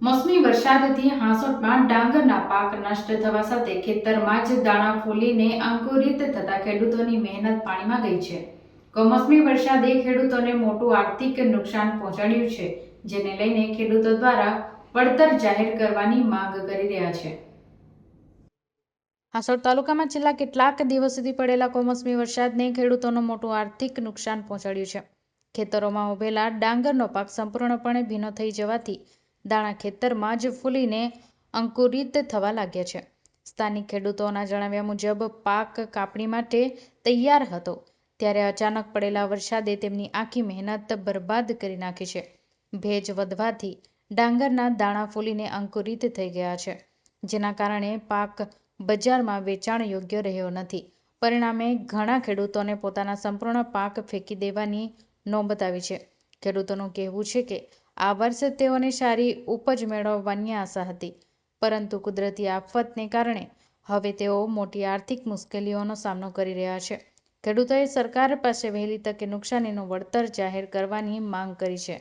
મોસમી વરસાદથી હાંસોટમાં ડાંગરના પાક નષ્ટ થવા સાથે ખેતરમાં જ દાણા ફૂલીને અંકુરિત થતા ખેડૂતોની મહેનત પાણીમાં ગઈ છે. કમોસમી વરસાદે ખેડૂતોને મોટું આર્થિક નુકસાન પહોંચાડ્યું છે, જેને લઈને ખેડૂતો દ્વારા પડતર જાહેર કરવાની માંગ કરી રહ્યા છે. હાસોડ તાલુકામાં છેલ્લા કેટલાક દિવસ સુધી પડેલા કમોસમી વરસાદને ખેડૂતોનું મોટું આર્થિક નુકસાન પહોંચાડ્યું છે. ખેતરોમાં ઉભેલા ડાંગરનો પાક સંપૂર્ણપણે ભીનો થઈ જવાથી દાણા ખેતરમાં જ ફૂલીને અંકુરિત થવા લાગ્યા છે. સ્થાનિક ખેડૂતોના જણાવ્યા મુજબ, પાક કાપણી માટે તૈયાર હતો. ત્યારે અચાનક પડેલા વરસાદે તેમની આખી મહેનત બરબાદ કરી નાખી છે. ભેજ વધવાથી ડાંગરના દાણા ફૂલીને અંકુરિત થઈ ગયા છે. જેના કારણે પાક બજારમાં વેચાણ યોગ્ય રહ્યો નથી. પરિણામે ઘણા ખેડૂતોને પોતાના સંપૂર્ણ પાક ફેંકી દેવાની નોબત આવી છે. ખેડૂતોનું કહેવું છે કે આ વર્ષે તેઓને સારી ઉપજ મેળવવાની આશા હતી. પરંતુ કુદરતી આફતને કારણે હવે તેઓ મોટી આર્થિક મુશ્કેલીઓનો સામનો કરી રહ્યા છે. ખેડૂતોએ સરકાર પાસે વહેલી તકે નુકસાનીનું વળતર જાહેર કરવાની માંગ કરી છે.